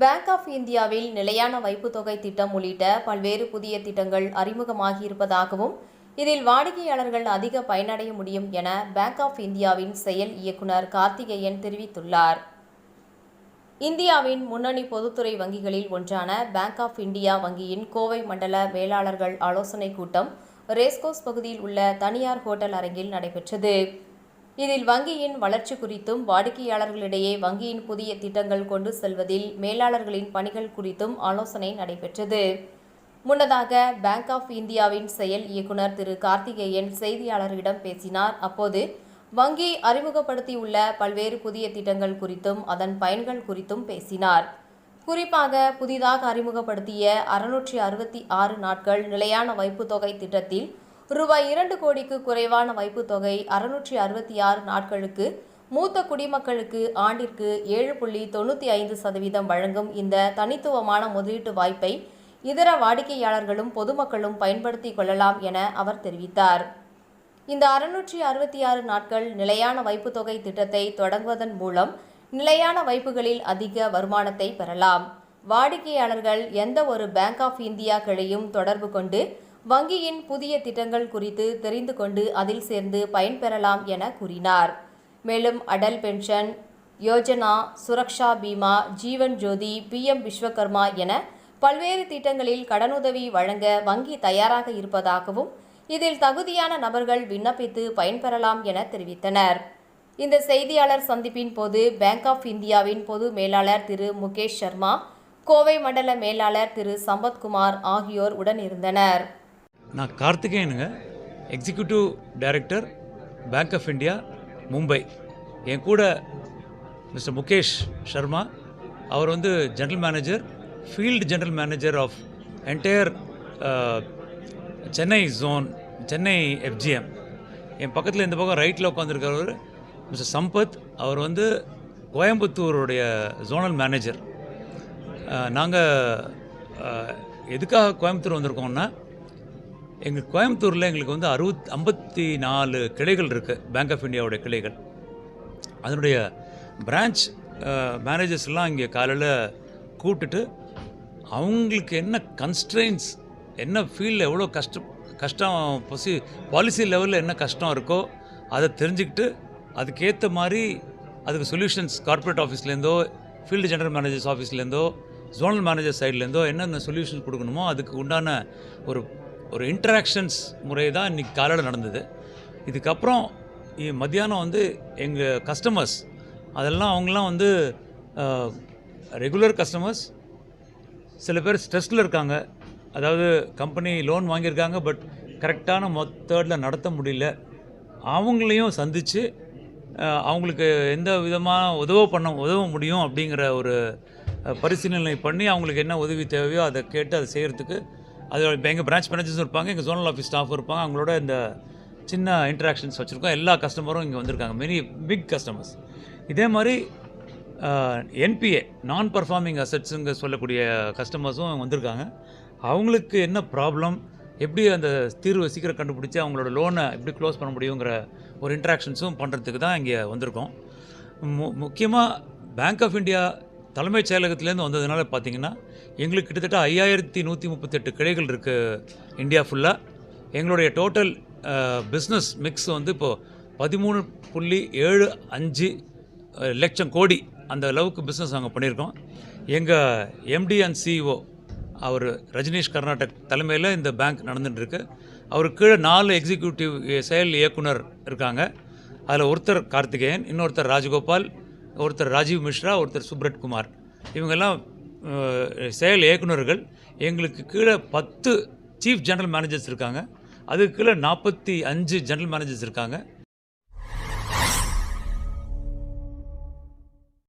Bank of இந்தியாவில் நிலையான வைப்பு தொகை திட்டம் உள்ளிட்ட பல்வேறு புதிய திட்டங்கள் அறிமுகமாகியிருப்பதாகவும் இதில் வாடிக்கையாளர்கள் அதிக பயனடைய முடியும் என பேங்க் ஆஃப் இந்தியாவின் செயல் இயக்குனர் கார்த்திகேயன் தெரிவித்துள்ளார். இந்தியாவின் முன்னணி பொதுத்துறை வங்கிகளில் ஒன்றான பேங்க் ஆஃப் இந்தியா வங்கியின் கோவை மண்டல மேலாளர்கள் ஆலோசனைக் கூட்டம் ரேஸ்கோஸ் பகுதியில் உள்ள தனியார் ஹோட்டல் அரங்கில் நடைபெற்றது. இதில் வங்கியின் வளர்ச்சி குறித்தும் வாடிக்கையாளர்களிடையே வங்கியின் புதிய திட்டங்கள் கொண்டு செல்வதில் மேலாளர்களின் பணிகள் குறித்தும் ஆலோசனை நடைபெற்றது. முன்னதாக பேங்க் ஆஃப் இந்தியாவின் செயல் இயக்குனர் திரு. கார்த்திகேயன் செய்தியாளர்களிடம் பேசினார். அப்போது வங்கி அறிமுகப்படுத்தியுள்ள பல்வேறு புதிய திட்டங்கள் குறித்தும் அதன் பயன்கள் குறித்தும் பேசினார். குறிப்பாக புதிதாக அறிமுகப்படுத்திய அறுநூற்றி அறுபத்தி ஆறு நாட்கள் நிலையான வைப்புத்தொகை திட்டத்தில் ரூபாய் இரண்டு கோடிக்கு குறைவான வைப்புத் தொகை அறுநூற்றி அறுபத்தி ஆறு நாட்களுக்கு மூத்த குடிமக்களுக்கு ஆண்டிற்கு ஏழு புள்ளி தொண்ணூற்றி ஐந்து சதவீதம் வழங்கும் இந்த தனித்துவமான முதலீட்டு வாய்ப்பை இதர வாடிக்கையாளர்களும் பொதுமக்களும் பயன்படுத்திக் கொள்ளலாம் என அவர் தெரிவித்தார். இந்த அறுநூற்றி அறுபத்தி ஆறு நாட்கள் நிலையான வைப்புத் தொகை திட்டத்தை தொடங்குவதன் மூலம் நிலையான வைப்புகளில் அதிக வருமானத்தை பெறலாம். வாடிக்கையாளர்கள் எந்த ஒரு பேங்க் ஆஃப் இந்தியா கிளையும் தொடர்பு கொண்டு வங்கியின் புதிய திட்டங்கள் குறித்து தெரிந்து கொண்டு அதில் சேர்ந்து பயன்பெறலாம் என கூறினார். மேலும் அடல் பென்ஷன் யோஜனா சுரக்ஷா பீமா ஜீவன் ஜோதி பிஎம் விஸ்வகர்மா என பல்வேறு திட்டங்களில் கடனுதவி வழங்க வங்கி தயாராக இருப்பதாகவும் இதில் தகுதியான நபர்கள் விண்ணப்பித்து பயன்பெறலாம் என தெரிவித்தனர். இந்த செய்தியாளர் சந்திப்பின் போது பேங்க் ஆஃப் இந்தியாவின் பொது மேலாளர் திரு முகேஷ் சர்மா கோவை மண்டல மேலாளர் திரு சம்பத்குமார் ஆகியோர் உடன் இருந்தனர். நான் கார்த்திகேயனுங்க. Executive director bank of India Mumbai என் கூட மிஸ்டர் முகேஷ் சர்மா அவர் வந்து general manager field general manager of entire Chennai zone Chennai FGM என் பக்கத்தில் இந்த பக்கம் ரைட்டில் உட்காந்துருக்கிறவர் மிஸ்டர் சம்பத் அவர் வந்து கோயம்புத்தூருடைய ஜோனல் மேனேஜர் நாங்கள் எதுக்காக கோயம்புத்தூர் வந்திருக்கோம்னா எங்கள் கோயம்புத்தூரில் எங்களுக்கு வந்து அறுபத் ஐம்பத்தி நாலு கிளைகள் இருக்குது பேங்க் ஆஃப் இந்தியாவுடைய கிளைகள். அதனுடைய பிரான்ச் மேனேஜர்ஸ்லாம் இங்கே காலையில் கூப்பிட்டுட்டு அவங்களுக்கு என்ன கன்ஸ்ட்ரெயின்ஸ் என்ன ஃபீல்டில் எவ்வளோ கஷ்டம் கஷ்டம் பசி பாலிசி லெவலில் என்ன கஷ்டம் இருக்கோ அதை தெரிஞ்சுக்கிட்டு அதுக்கேற்ற மாதிரி அதுக்கு சொல்யூஷன்ஸ் கார்ப்பரேட் ஆஃபீஸ்லேருந்தோ ஃபீல்டு ஜெனரல் மேனேஜர்ஸ் ஆஃபீஸ்லேருந்தோ ஜோனல் மேனேஜர் சைட்லேருந்தோ என்னென்ன சொல்யூஷன் கொடுக்கணுமோ அதுக்கு உண்டான ஒரு ஒரு இன்டராக்ஷன்ஸ் முறை தான் இன்றைக்கி காலையில் நடந்தது. இதுக்கப்புறம் மத்தியானம் வந்து எங்கள் கஸ்டமர்ஸ் அதெல்லாம் அவங்களாம் வந்து ரெகுலர் கஸ்டமர்ஸ் சில பேர் ஸ்ட்ரெஸ்ஸில் இருக்காங்க. அதாவது கம்பெனி லோன் வாங்கியிருக்காங்க பட் கரெக்டான மொத்தடில் நடத்த முடியல. அவங்களையும் சந்தித்து அவங்களுக்கு எந்த விதமாக உதவ பண்ண உதவ முடியும் அப்படிங்கிற ஒரு பரிசீலனை பண்ணி அவங்களுக்கு என்ன உதவி தேவையோ அதை கேட்டு அதை செய்கிறதுக்கு அது இப்போ எங்கள் பிரான்ச் மேனேஜர்ஸும் இருப்பாங்க எங்கள் ஜோனல் ஆஃபீஸ் ஸ்டாஃப் இருப்பாங்க அவங்களோட இந்த சின்ன இன்ட்ராக்ஷன்ஸ் வச்சுருக்கோம். எல்லா கஸ்டமரும் இங்கே வந்திருக்காங்க. மெனி பிக் கஸ்டமர்ஸ் இதே மாதிரி என்பிஏ நான் பர்ஃபார்மிங் அசட்ஸுங்க சொல்லக்கூடிய கஸ்டமர்ஸும் வந்திருக்காங்க. அவங்களுக்கு என்ன ப்ராப்ளம் எப்படி அந்த தீர்வை சீக்கிரம் கண்டுபிடிச்சி அவங்களோட லோனை எப்படி க்ளோஸ் பண்ண முடியுங்கிற ஒரு இன்ட்ராக்ஷன்ஸும் பண்ணுறதுக்கு தான் இங்கே வந்திருக்கோம். மு முக்கியமாக பேங்க் ஆஃப் இந்தியா தலைமைச் செயலகத்திலேருந்து வந்ததுனால பார்த்தீங்கன்னா எங்களுக்கு கிட்டத்தட்ட ஐயாயிரத்தி நூற்றி முப்பத்தெட்டு கிளைகள் இருக்குது இந்தியா ஃபுல்லாக எங்களுடைய டோட்டல் பிஸ்னஸ் மிக்ஸ் வந்து இப்போது பதிமூணு புள்ளி ஏழு அஞ்சு லட்சம் கோடி அந்த அளவுக்கு பிஸ்னஸ் நாங்கள் பண்ணியிருக்கோம். எங்கள் எம்டி அண்ட் சிஇஓ அவர் ரஜினீஷ் கர்நாடக் தலைமையில் இந்த பேங்க் நடந்துட்டுருக்கு. அவருக்கு கீழே நாலு எக்ஸிக்யூட்டிவ் செயல் இயக்குனர் இருக்காங்க. அதில் ஒருத்தர் கார்த்திகேயன் இன்னொருத்தர் ராஜகோபால் ஒருத்தர் ராஜீவ் மிஸ்ரா ஒருத்தர் சுப்ரட் குமார். இவங்கெல்லாம் செயல் இயக்குனர்கள் எங்களுக்கு கீழே பத்து சீஃப் ஜெனரல் மேனேஜர்ஸ் இருக்காங்க. அதுக்கு கீழே நாற்பத்தி அஞ்சு ஜெனரல் மேனேஜர்ஸ் இருக்காங்க.